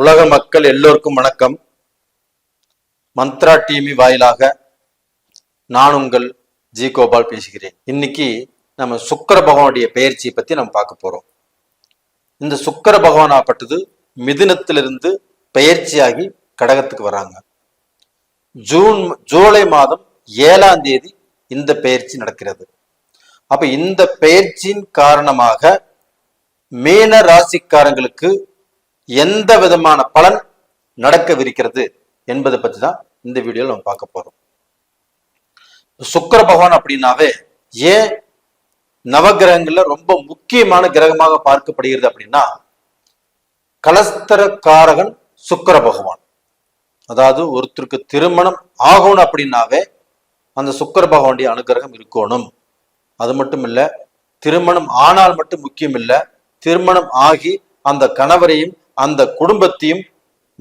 உலக மக்கள் எல்லோருக்கும் வணக்கம். மந்த்ரா டிவி வாயிலாக நான் உங்கள் ஜி கோபால் பேசுகிறேன். இன்னைக்கு நம்ம சுக்கர பகவானுடைய பெயர்ச்சியை பத்தி நம்ம பார்க்க போறோம். இந்த சுக்கர பகவான் ஆப்பட்டது மிதுனத்திலிருந்து பெயர்ச்சியாகி கடகத்துக்கு வராங்க. ஜூன் ஜூலை மாதம் ஏழாம் தேதி இந்த பெயர்ச்சி நடக்கிறது. அப்ப இந்த பெயர்ச்சியின் காரணமாக மீன ராசிக்காரங்களுக்கு எந்த விதமான பலன் நடக்கவிருக்கிறது என்பதை பற்றி தான் இந்த வீடியோவில் நம்ம பார்க்க போறோம். சுக்கர பகவான் அப்படின்னாவே ஏன் நவகிரகங்கள்ல ரொம்ப முக்கியமான கிரகமாக பார்க்கப்படுகிறது அப்படின்னா கலஸ்தரக்காரகன் சுக்கர பகவான். அதாவது ஒருத்தருக்கு திருமணம் ஆகணும் அப்படின்னாவே அந்த சுக்கர பகவானுடைய அனுகிரகம் இருக்கணும். அது மட்டும் இல்ல திருமணம் ஆனால் மட்டும் முக்கியம் இல்ல திருமணம் ஆகி அந்த கணவரையும் அந்த குடும்பத்தையும்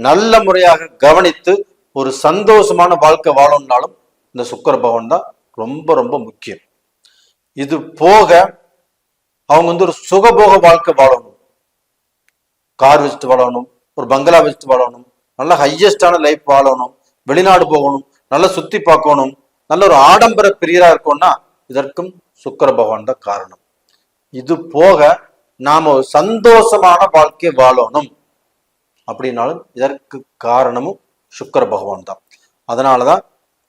நல்ல முறையாக கவனித்து ஒரு சந்தோஷமான வாழ்க்கை வாழணும்னாலும் இந்த சுக்கர பகவான் தான் ரொம்ப ரொம்ப முக்கியம். இது போக அவங்க வந்து ஒரு சுகபோக வாழ்க்கை வாழணும். கார் வச்சுட்டு வாழணும் ஒரு பங்களா வச்சுட்டு வாழணும் நல்ல ஹையஸ்டான லைஃப் வாழணும் வெளிநாடு போகணும் நல்லா சுத்தி பார்க்கணும் நல்ல ஒரு ஆடம்பர பிரியரா இருக்கணும்னா இதற்கும் சுக்கர பகவான் தான் காரணம். இது போக நாம ஒரு சந்தோஷமான வாழ்க்கையை வாழணும். அப்படின்னாலும் இதற்கு காரணமும் சுக்கர பகவான் தான். அதனாலதான்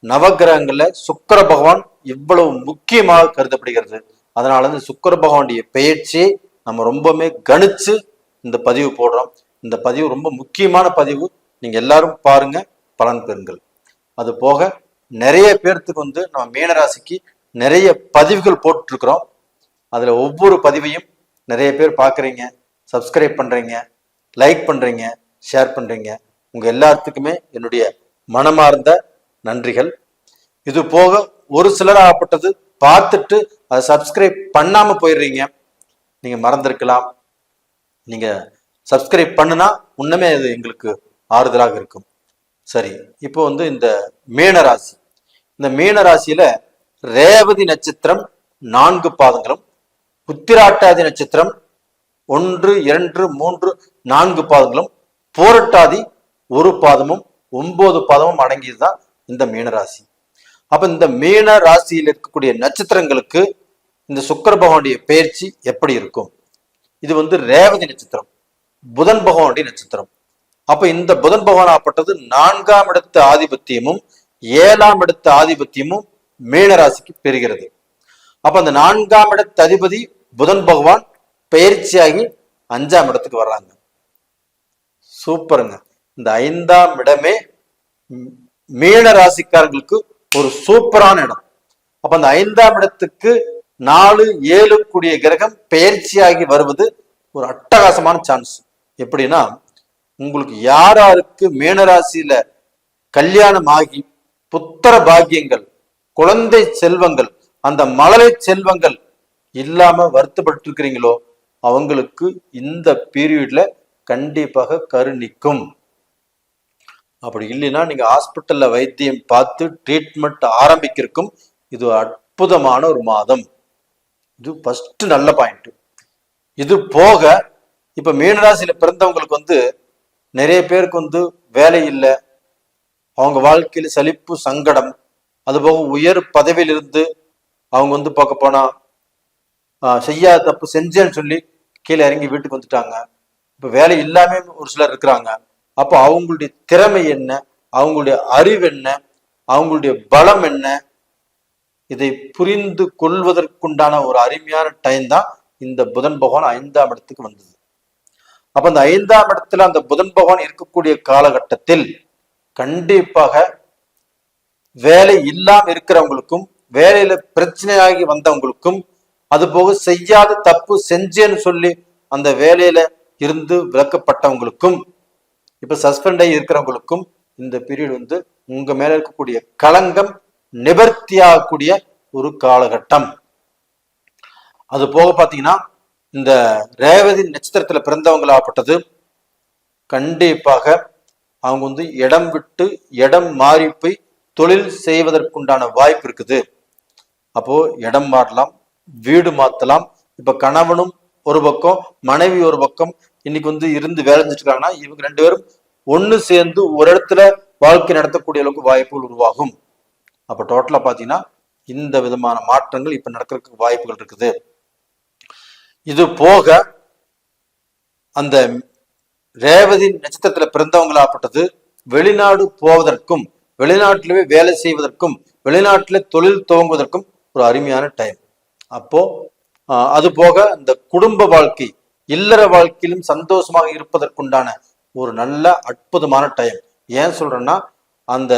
நவகிரகங்களில் சுக்கர பகவான் இவ்வளவு முக்கியமாக கருதப்படுகிறது. அதனால இந்த சுக்கர பகவானுடைய பெயர்ச்சியை நம்ம ரொம்பவுமே கணிச்சு இந்த பதிவு போடுறோம். இந்த பதிவு ரொம்ப முக்கியமான பதிவு. நீங்க எல்லாரும் பாருங்க பலன் பெறுங்கள். அது போக நிறைய பேர்த்துக்கு வந்து நம்ம மீனராசிக்கு நிறைய பதிவுகள் போட்டுருக்குறோம். அதுல ஒவ்வொரு பதிவையும் நிறைய பேர் பார்க்குறீங்க சப்ஸ்கிரைப் பண்றீங்க லைக் பண்றீங்க ஷேர் பண்றீங்க. உங்க எல்லாத்துக்குமே என்னுடைய மனமார்ந்த நன்றிகள். இது போக ஒரு சிலர் ஆகப்பட்டது. பார்த்துட்டு அதை சப்ஸ்கிரைப் பண்ணாம போயிடுறீங்க. நீங்க மறந்துருக்கலாம். நீங்க சப்ஸ்கிரைப் பண்ணுனா இன்னுமே அது எங்களுக்கு ஆறுதலாக இருக்கும். சரி இப்போ வந்து இந்த மீன ராசி. இந்த மீனராசியில ரேவதி நட்சத்திரம் நான்கு பாதங்களும் உத்திராட்டாதி நட்சத்திரம் ஒன்று இரண்டு மூன்று நான்கு பாதங்களும் போரட்டாதி ஒரு பாதமும் ஒன்பது பாதமும் அடங்கியதுதான் இந்த மீனராசி. அப்ப இந்த மீன ராசியில் இருக்கக்கூடிய நட்சத்திரங்களுக்கு இந்த சுக்கர பகவானுடைய பயிற்சி எப்படி இருக்கும்? இது வந்து ரேவதி நட்சத்திரம் புதன் பகவானுடைய நட்சத்திரம். அப்ப இந்த புதன் பகவான் ஆப்பட்டது நான்காம் இடத்து ஆதிபத்தியமும் ஏழாம் இடத்து ஆதிபத்தியமும் மீனராசிக்கு பெறுகிறது. அப்ப அந்த நான்காம் இடத்து அதிபதி புதன் பகவான் பயிற்சியாகி அஞ்சாம் இடத்துக்கு வர்றாங்க. சூப்பருங்க. இந்த ஐந்தாம் இடமே மீன ராசிக்காரர்களுக்கு ஒரு சூப்பரான இடம். அப்ப அந்த ஐந்தாம் இடத்துக்கு நாலு ஏழு கூடிய கிரகம் பெயர்ச்சியாகி வருவது ஒரு அட்டகாசமான சான்ஸ் எப்படின்னா உங்களுக்கு யார் யாருக்கு மீனராசியில கல்யாணம் ஆகி புத்திர பாக்கியங்கள் குழந்தை செல்வங்கள் அந்த மலரை செல்வங்கள் இல்லாம வருத்தப்பட்டு இருக்கிறீங்களோ அவங்களுக்கு இந்த பீரியட்ல கண்டிப்பாக கரு நிற்கும் அப்படி இல்லைன்னா நீங்க ஹாஸ்பிட்டல்ல வைத்தியம் பார்த்து ட்ரீட்மெண்ட் ஆரம்பிக்கிறதுக்கும் இது அற்புதமான ஒரு மாதம். இது ஃபர்ஸ்ட் நல்ல பாயிண்ட் இது போக இப்ப மீனராசியில பிறந்தவங்களுக்கு வந்து நிறைய பேருக்கு வந்து வேலை இல்லை. அவங்க வாழ்க்கையில சலிப்பு சங்கடம் அதுபோக உயர் பதவியிலிருந்து அவங்க வந்து பார்க்க போனா செய்யாத தப்பு செஞ்சேன்னு சொல்லி கீழே இறங்கி வீட்டுக்கு வந்துட்டாங்க. இப்போ வேலை இல்லாம ஒரு சிலர் இருக்கிறாங்க. அப்போ அவங்களுடைய திறமை என்ன? அவங்களுடைய அறிவு என்ன? அவங்களுடைய பலம் என்ன? இதை புரிந்து கொள்வதற்குண்டான ஒரு அருமையான டைம் தான் இந்த புதன் பகவான் ஐந்தாம் இடத்துக்கு வந்தது. அப்ப அந்த ஐந்தாம் இடத்துல அந்த புதன் பகவான் இருக்கக்கூடிய காலகட்டத்தில் கண்டிப்பாக வேலை இல்லாம இருக்கிறவங்களுக்கும் வேலையில பிரச்சனையாகி வந்தவங்களுக்கும் அது போக செய்யாத தப்பு செஞ்சேன்னு சொல்லி அந்த வேலையில இருந்து விலக்கப்பட்டவங்களுக்கும் இப்ப சஸ்பெண்ட் ஆகி இருக்கிறவங்களுக்கும் இந்த பீரியட் வந்து உங்க மேல இருக்கக்கூடிய களங்கம் நிவர்த்தியாகக்கூடிய ஒரு காலகட்டம். அது போக பாத்தீங்கன்னா இந்த ரேவதி நட்சத்திரத்துல பிறந்தவங்களாகப்பட்டது கண்டிப்பாக அவங்க வந்து இடம் விட்டு இடம் மாறி போய் தொழில் செய்வதற்குண்டான வாய்ப்பு இருக்குது. அப்போ இடம் மாறலாம் வீடு மாத்தலாம். இப்ப கணவனும் ஒரு பக்கம் மனைவி ஒரு பக்கம் இன்னைக்கு வந்து இருந்து வேலை செஞ்சுட்டு இருக்காங்கன்னா இவங்க ரெண்டு பேரும் ஒண்ணு சேர்ந்து ஒரு இடத்துல வாழ்க்கை நடத்தக்கூடிய அளவுக்கு வாய்ப்புகள் உருவாகும். அப்ப டோட்டலா பாத்தீங்கன்னா இந்த விதமான மாற்றங்கள் இப்ப நடக்கிறதுக்கு வாய்ப்புகள் இருக்குது. இது போக அந்த ரேவதி நட்சத்திரத்துல பிறந்தவங்களாப்பட்டது வெளிநாடு போவதற்கும் வெளிநாட்டிலே வேலை செய்வதற்கும் வெளிநாட்டிலே தொழில் துவங்குவதற்கும் ஒரு அருமையான டைம் அப்போ அது போக இந்த குடும்ப வாழ்க்கை இல்லற வாழ்க்கையிலும் சந்தோஷமாக இருப்பதற்குண்டான ஒரு நல்ல அற்புதமான டைம் ஏன் சொல்றேன்னா அந்த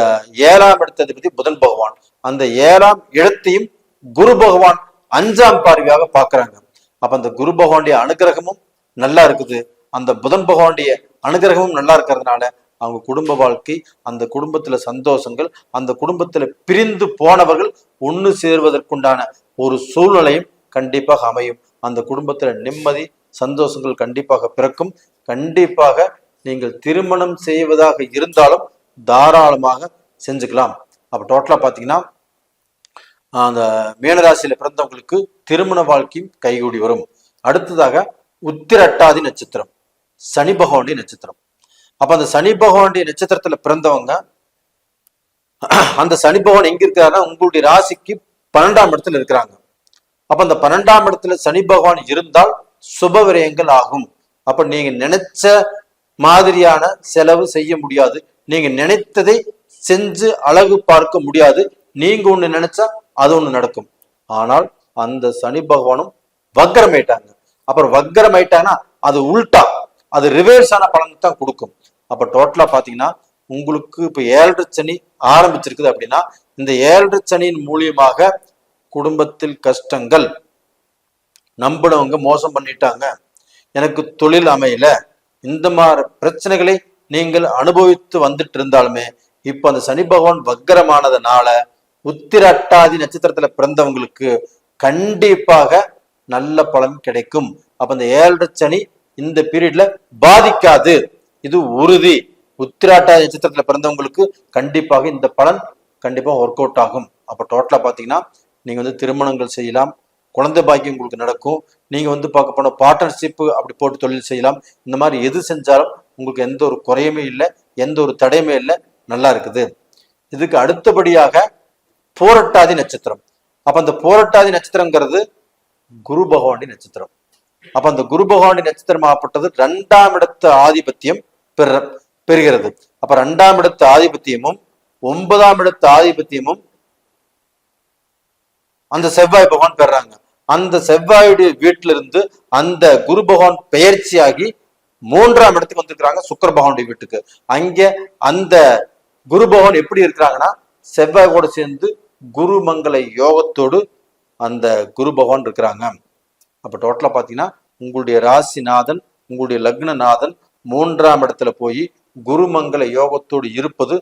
ஏழாம் இடத்தை பத்தி புதன் பகவான். அந்த ஏழாம் இடத்தையும் குரு பகவான் அஞ்சாம் பார்வையாக பார்க்கறாங்க. அப்ப அந்த குரு பகவானுடைய அனுகிரகமும் நல்லா இருக்குது. அந்த புதன் பகவானுடைய அனுகிரகமும் நல்லா இருக்கிறதுனால அவங்க குடும்ப வாழ்க்கை அந்த குடும்பத்துல சந்தோஷங்கள் அந்த குடும்பத்துல பிரிந்து போனவர்கள் ஒன்று சேர்வதற்குண்டான ஒரு சூழ்நிலையும் கண்டிப்பாக அமையும். அந்த குடும்பத்துல நிம்மதி சந்தோஷங்கள் கண்டிப்பாக பிறக்கும். கண்டிப்பாக நீங்கள் திருமணம் செய்வதாக இருந்தாலும் தாராளமாக செஞ்சுக்கலாம். அப்ப டோட்டலா பாத்தீங்கன்னா அந்த மீனராசியில பிறந்தவங்களுக்கு திருமண வாழ்க்கையும் கைகூடி வரும். அடுத்ததாக உத்திரட்டாதி நட்சத்திரம் சனி பகவானுடைய நட்சத்திரம். அப்ப அந்த சனி பகவானுடைய நட்சத்திரத்துல பிறந்தவங்க அந்த சனி பகவான் எங்க இருக்கிறாருன்னா உங்களுடைய ராசிக்கு பன்னெண்டாம் இடத்துல இருக்கிறாங்க. அப்ப அந்த பன்னெண்டாம் இடத்துல சனி பகவான் இருந்தால் சுப விரயங்கள் ஆகும். அப்ப நீங்க நினைச்ச மாதிரியான செலவு செய்ய முடியாது. நீங்க நினைத்ததை செஞ்சு அழகு பார்க்க முடியாது. நீங்க ஒண்ணு நினைச்சா அது ஒண்ணு நடக்கும். ஆனால் அந்த சனி பகவானும் வக்கரமாயிட்டாங்க. அப்புறம் வக்கரமாயிட்டாங்கன்னா அது உல்டா. அது ரிவர்ஸ் ஆன பலனை தான் கொடுக்கும். அப்ப டோட்டலா பாத்தீங்கன்னா உங்களுக்கு இப்ப ஏழரை சனி ஆரம்பிச்சிருக்குது அப்படின்னா இந்த ஏழரை சனியின் மூலியமாக குடும்பத்தில் கஷ்டங்கள். நம்பினவங்க மோசம் பண்ணிட்டாங்க. எனக்கு தொழில் அமையல. இந்த மாதிரி பிரச்சனைகளை நீங்கள் அனுபவித்து வந்துட்டு இருந்தாலுமே இப்ப அந்த சனி பகவான் வக்கரமானதுனால உத்திரட்டாதி நட்சத்திரத்துல பிறந்தவங்களுக்கு கண்டிப்பாக நல்ல பலன் கிடைக்கும். அப்ப இந்த ஏழரை சனி இந்த பீரியட்ல பாதிக்காது. இது உறுதி. உத்திராட்டாதி நட்சத்திரத்துல பிறந்தவங்களுக்கு கண்டிப்பாக இந்த பலன் கண்டிப்பா ஒர்க் அவுட் ஆகும். அப்ப டோட்டலா பாத்தீங்கன்னா நீங்க வந்து திருமணங்கள் செய்யலாம். குழந்தை பாக்கியம் உங்களுக்கு நடக்கும். நீங்க வந்து பார்க்க போன பார்ட்னர்ஷிப்பு அப்படி போட்டு தொழில் செய்யலாம். இந்த மாதிரி எது செஞ்சாலும் உங்களுக்கு எந்த ஒரு குறையுமே இல்லை. எந்த ஒரு தடையுமே இல்லை. நல்லா இருக்குது. இதுக்கு அடுத்தபடியாக போரட்டாதி நட்சத்திரம். அப்ப அந்த போரட்டாதி நட்சத்திரங்கிறது குரு பகவானி நட்சத்திரம். அப்ப அந்த குரு பகவானி நட்சத்திரம் ஆகப்பட்டது ரெண்டாம் இடத்து ஆதிபத்தியம் பெற பெறுகிறது. அப்ப ரெண்டாம் இடத்து ஆதிபத்தியமும் ஒன்பதாம் இடத்து ஆதிபத்தியமும் அந்த செவ்வாய் பகவான் பெறாங்க. அந்த செவ்வாயுடைய வீட்டில இருந்து அந்த குரு பகவான் பெயர்ச்சியாகி மூன்றாம் இடத்துக்கு வந்திருக்கிறாங்க சுக்கர பகவானுடைய வீட்டுக்கு. அங்க அந்த குரு பகவான் எப்படி இருக்கிறாங்கன்னா செவ்வாய் கூட சேர்ந்து குருமங்கல யோகத்தோடு அந்த குரு பகவான் இருக்கிறாங்க. அப்ப டோட்டலா பாத்தீங்கன்னா உங்களுடைய ராசிநாதன் உங்களுடைய லக்னநாதன் மூன்றாம் இடத்துல போய் குருமங்கல யோகத்தோடு இருப்பது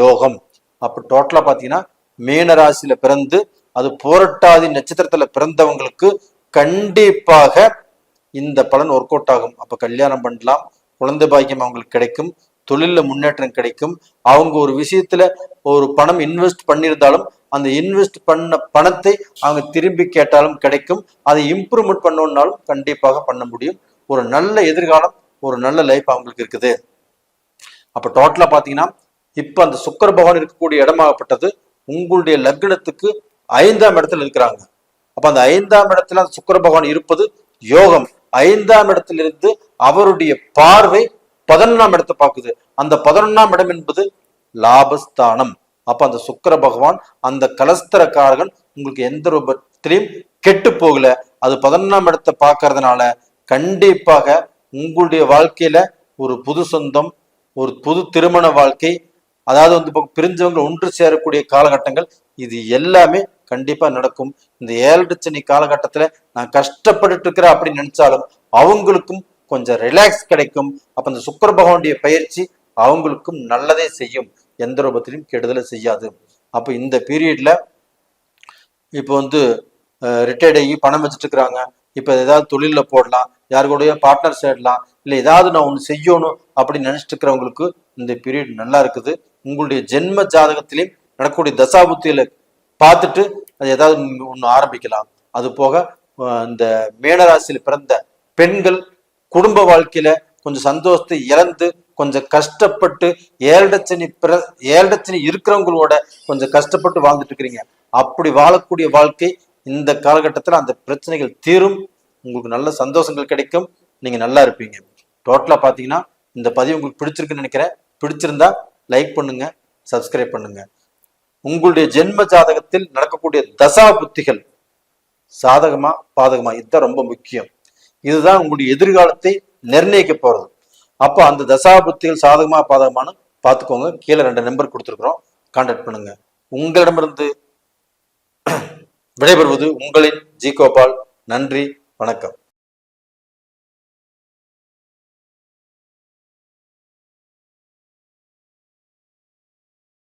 யோகம். அப்ப டோட்டலா பாத்தீங்கன்னா மீன ராசியில பிறந்து அது போரட்டாதி நட்சத்திரத்துல பிறந்தவங்களுக்கு கண்டிப்பாக இந்த பலன் ஒர்க் அவுட் ஆகும். அப்ப கல்யாணம் பண்ணலாம் குழந்தை பாக்கியம் அவங்களுக்கு கிடைக்கும் தொழில முன்னேற்றம் கிடைக்கும். அவங்க ஒரு விஷயத்துல ஒரு பணம் இன்வெஸ்ட் பண்ணியிருந்தாலும் அந்த இன்வெஸ்ட் பண்ண பணத்தை அவங்க திரும்பி கேட்டாலும் கிடைக்கும். அதை இம்ப்ரூவ்மெண்ட் பண்ணணும்னாலும் கண்டிப்பாக பண்ண முடியும். ஒரு நல்ல எதிர்காலம் ஒரு நல்ல லைஃப் அவங்களுக்கு இருக்குது. அப்ப டோட்டலா பாத்தீங்கன்னா இப்ப அந்த சுக்கர பகவான் இருக்கக்கூடிய இடமாகப்பட்டது உங்களுடைய லக்னத்துக்கு ஐந்தாம் இடத்துல இருக்கிறாங்க அப்ப அந்த ஐந்தாம் இடத்துல அந்த சுக்கர பகவான் இருப்பது யோகம். ஐந்தாம் இடத்திலிருந்து அவருடைய பார்வை பதினொன்னாம் இடத்தை பார்க்குது. அந்த பதினொன்னாம் இடம் என்பது லாபஸ்தானம். அப்ப அந்த சுக்கிர பகவான் அந்த கலஸ்தரக்காரகன் உங்களுக்கு எந்த ரூபத்திலையும் கெட்டு போகல. அது பதினொன்னாம் இடத்தை பார்க்கறதுனால கண்டிப்பாக உங்களுடைய வாழ்க்கையில ஒரு புது சொந்தம் ஒரு புது திருமண வாழ்க்கை அதாவது வந்து பிரிஞ்சவங்க ஒன்று சேரக்கூடிய காலகட்டங்கள் இது எல்லாமே கண்டிப்பா நடக்கும். இந்த ஏழு சனி காலகட்டத்துல நான் கஷ்டப்பட்டுட்டு இருக்கிறேன் அப்படின்னு நினைச்சாலும் அவங்களுக்கும் கொஞ்சம் ரிலாக்ஸ் கிடைக்கும். அப்ப இந்த சுக்கர பகவானுடைய பயிற்சி அவங்களுக்கும் நல்லதே செய்யும். எந்த ரூபத்திலையும் கெடுதலை செய்யாது. அப்ப இந்த பீரியட்ல இப்போ வந்து ரிட்டையர்ட் ஆகி பணம் வச்சுட்டு இருக்கிறாங்க இப்போ ஏதாவது தொழிலில் போடலாம். யாரு கூடயோ பார்ட்னர் சேரலாம். இல்லை ஏதாவது நான் ஒன்று செய்யணும் அப்படின்னு நினைச்சிட்டு இருக்கிறவங்களுக்கு இந்த பீரியட் நல்லா இருக்குது. உங்களுடைய ஜென்ம ஜாதகத்திலையும் நடக்கக்கூடிய தசாபுத்தியில பார்த்துட்டு அது ஏதாவது ஒன்று ஆரம்பிக்கலாம். அது போக இந்த மேனராசியில் பிறந்த பெண்கள் குடும்ப வாழ்க்கையில கொஞ்சம் சந்தோஷத்தை இழந்து கொஞ்சம் கஷ்டப்பட்டு ஏழடச்சனி பிற ஏழடச்சனி இருக்கிறவங்களோட கொஞ்சம் கஷ்டப்பட்டு வாழ்ந்துட்டு இருக்கிறீங்க. அப்படி வாழக்கூடிய வாழ்க்கை இந்த காலகட்டத்தில் அந்த பிரச்சனைகள் தீரும். உங்களுக்கு நல்ல சந்தோஷங்கள் கிடைக்கும். நீங்க நல்லா இருப்பீங்க. டோட்டலா பாத்தீங்கன்னா இந்த பதிவு உங்களுக்கு பிடிச்சிருக்குன்னு நினைக்கிறேன். பிடிச்சிருந்தா லைக் பண்ணுங்க சப்ஸ்கிரைப் பண்ணுங்க. உங்களுடைய ஜென்ம ஜாதகத்தில் நடக்கக்கூடிய தசா புத்திகள் சாதகமா பாதகமா? இதுதான் ரொம்ப முக்கியம். இதுதான் உங்களுடைய எதிர்காலத்தை நிர்ணயிக்க போறது. அப்போ அந்த தசா புத்திகள் சாதகமா பாதகமானு பார்த்துக்கோங்க. கீழே ரெண்டு நம்பர் கொடுத்துருக்குறோம். கான்டாக்ட் பண்ணுங்க. உங்களிடமிருந்து விடைபெறுவது உங்களின் ஜி கோபால். நன்றி வணக்கம்.